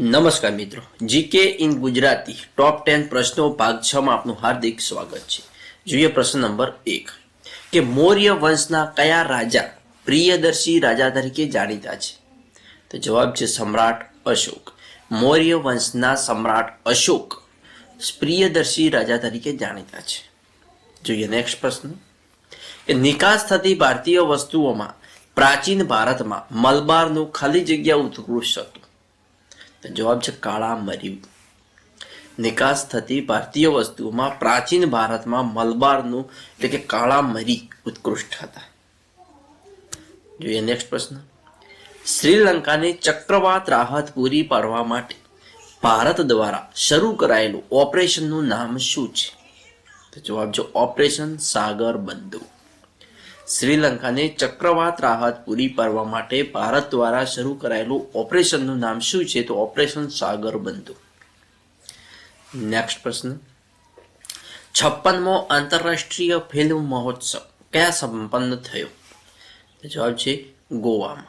નમસ્કાર મિત્રો. GK in Gujarati top ten પ્રશ્નો ભાગ છ માં આપનું હાર્દિક સ્વાગત છે. જોઈએ પ્રશ્ન નંબર એક. કે મૌર્ય વંશના કયા રાજા પ્રિયદર્શી રાજા તરીકે જાણીતા છે? તો જવાબ છે સમ્રાટ અશોક. મૌર્ય વંશના સમ્રાટ અશોક પ્રિયદર્શી રાજા તરીકે જાણીતા છે. જોઈએ નેક્સ્ટ પ્રશ્ન. કે નિકાસ થતી ભારતીય વસ્તુઓમાં પ્રાચીન ભારતમાં મલબારનું ખાલી જગ્યા ઉત્કૃષ્ટ હતું. જવાબ છે કાળા મરી નિકાસ થતી ભારતીય વસ્તુઓમાં પ્રાચીન ભારતમાં મલબારનું એટલે કે કાળા મરી ઉત્કૃષ્ટ હતા. જોઈએ નેક્સ્ટ પ્રશ્ન. શ્રીલંકાને ચક્રવાત રાહત પૂરી પાડવા માટે ભારત દ્વારા શરૂ કરાયેલું ઓપરેશનનું નામ શું છે? તો જવાબ છે ઓપરેશન સાગર બંધુ શ્રીલંકાને ચક્રવાત રાહત પૂરી પાડવા માટે ભારત દ્વારા શરૂ કરાયેલું ઓપરેશનનું નામ શું છે? તો ઓપરેશન સાગર બંધુ. નેક્સ્ટ પ્રશ્ન. છપ્પનમો આંતરરાષ્ટ્રીય ફિલ્મ મહોત્સવ ક્યાં સંપન્ન થયો? જવાબ છે ગોવામાં.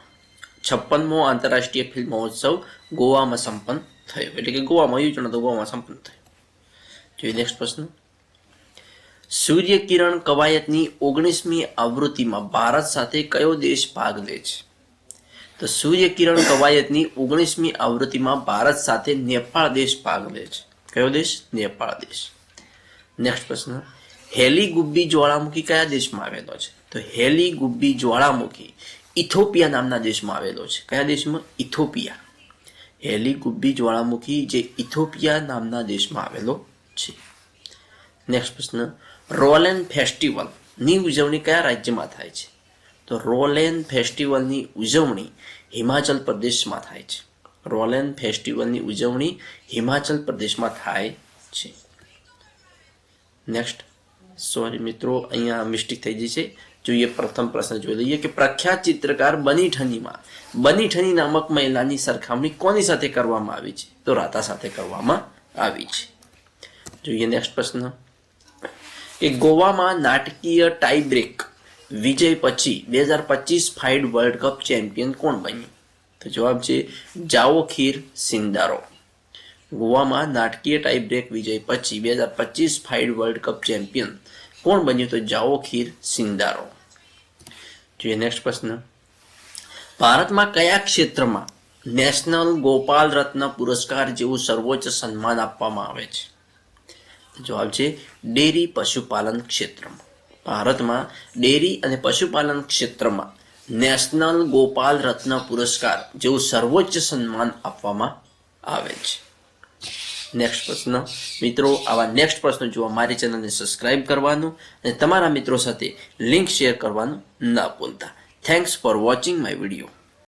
છપ્પનમો આંતરરાષ્ટ્રીય ફિલ્મ મહોત્સવ ગોવામાં સંપન્ન થયો. એટલે કે ગોવામાં યોજના તો ગોવામાં સંપન્ન થયો. જોઈએ નેક્સ્ટ પ્રશ્ન. સૂર્ય કિરણ કવાયતની ઓગણીસમી આવૃત્તિમાં ભારત સાથે કયો દેશ ભાગ લે છે? તો સૂર્ય કિરણ કવાયતની ઓગણીસમી આવૃત્તિમાં ભારત સાથે નેપાળ દેશ ભાગ લે છે. કયો દેશ? નેપાળ દેશ. નેક્સ્ટ પ્રશ્ન. હેલી ગુબ્બી જ્વાળામુખી કયા દેશમાં આવેલો છે? તો હેલી ગુબ્બી જ્વાળામુખી ઇથોપિયા નામના દેશમાં આવેલો છે. કયા દેશમાં? ઇથોપિયા. હેલી ગુબ્બી જ્વાળામુખી જે ઇથોપિયા નામના દેશમાં આવેલો છે. નેક્સ્ટ પ્રશ્ન. રોલેન ફેસ્ટિવલની ઉજવણી કયા રાજ્યમાં થાય છે? તો રોલેન ફેસ્ટિવલની ઉજવણી હિમાચલ પ્રદેશમાં થાય છે. રોલેન ફેસ્ટિવલની ઉજવણી હિમાચલ પ્રદેશમાં થાય છે. નેક્સ્ટ સોરી મિત્રો, અહીંયા મિસ્ટેક થઈ ગઈ છે. જોઈએ પ્રથમ પ્રશ્ન જોઈ લઈએ કે પ્રખ્યાત ચિત્રકાર બની ઠનીમાં, બની ઠની નામક મહિલાની સરખામણી કોની સાથે કરવામાં આવી છે? તો રાધા સાથે કરવામાં આવી છે. જોઈએ નેક્સ્ટ પ્રશ્ન. કે ગોવામાં નાટકીય ટાઈ બ્રેક વિજય પછી બે હજાર પચીસ ફાઇડ વર્લ્ડ કપ ચેમ્પિયન કોણ બન્યું? તો જવાબ છે જાઓ ખીર સિંદારો. ગોવામાં નાટકીય ટાઈ બ્રેક વિજય પછી બે હજાર પચીસ ફાઇડ વર્લ્ડ કપ ચેમ્પિયન કોણ બન્યું? તો જાઓ ખીર સિંદારો. જોઈએ નેક્સ્ટ પ્રશ્ન. ભારતમાં કયા ક્ષેત્રમાં નેશનલ ગોપાલ રત્ન પુરસ્કાર જેવું સર્વોચ્ચ સન્માન આપવામાં આવે છે? જવાબ છે ડેરી પશુપાલન ક્ષેત્રમાં. ભારતમાં ડેરી અને પશુપાલન ક્ષેત્રમાં નેશનલ ગોપાલ રત્ન પુરસ્કાર જેવું સર્વોચ્ચ સન્માન આપવામાં આવે છે. નેક્સ્ટ પ્રશ્ન. મિત્રો, આવા નેક્સ્ટ પ્રશ્નો જોવા મારી ચેનલને સબસ્ક્રાઇબ કરવાનું અને તમારા મિત્રો સાથે લિંક શેર કરવાનું ન ભૂલતા. Thanks for watching my video